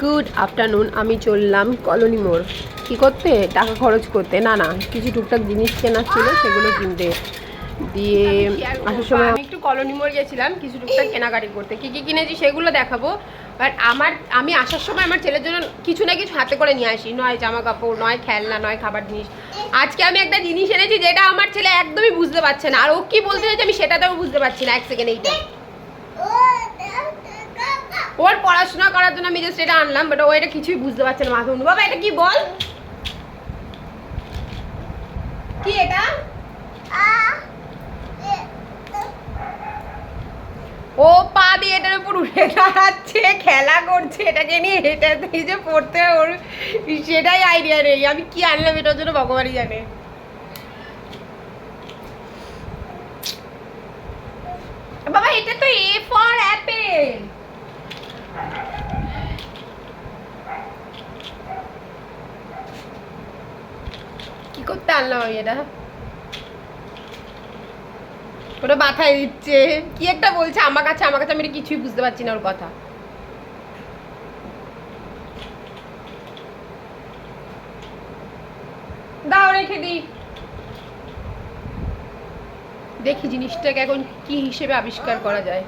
Good afternoon আমি চললাম colony মোড়। কী করতে? টাকা খরচ করতে। না না কিছু টুকটাক জিনিস কেনার ছিল সেগুলো কিনতে। দিয়ে আসার সময় আমি একটু কলোনি মোড় গেছিলাম কিছু টুকটাক কেনাকাটি করতে। কী কী কিনেছি সেগুলো দেখাবো। বাট আমার আমি আসার সময় আমার ছেলের জন্য কিছু না কিছু হাতে করে নিয়ে আসি। নয় জামা কাপড় নয় খেলনা নয় খাবার জিনিস। আজকে আমি একটা জিনিস এনেছি যেটা আমার ছেলে একদমই বুঝতে পারছে না। আর ও কি বলতে চাইছে আমি সেটাতেও বুঝতে পারছি না এক সেকেন্ড এইটা। ওর পড়াশোনা করার জন্য আমি জাস্ট এটা আনলাম বাট ও এটা কিছুই বুঝতে পারছে না মাথা বাবা, এটা কি বল? কি এটা? ও পা দিয়ে এটার উপর উঠে দাঁড়াচ্ছে, খেলা করছে, এটাকে নিয়ে এটা দিয়ে যে পড়তে ওর সেটাই আইডিয়া নেই। আমি কি আনলাম এটার জন্য ভগবানই জানে। বাবা, এটা তো করতে আনলাম আমি এটা ওটা দিচ্ছে। কি একটা বলছে আমার কাছে আমার কাছে আমি কিছুই বুঝতে পারছি না ওর কথা। দাও, রেখে দিই। দেখি জিনিসটাকে এখন কি হিসেবে আবিষ্কার করা যায়।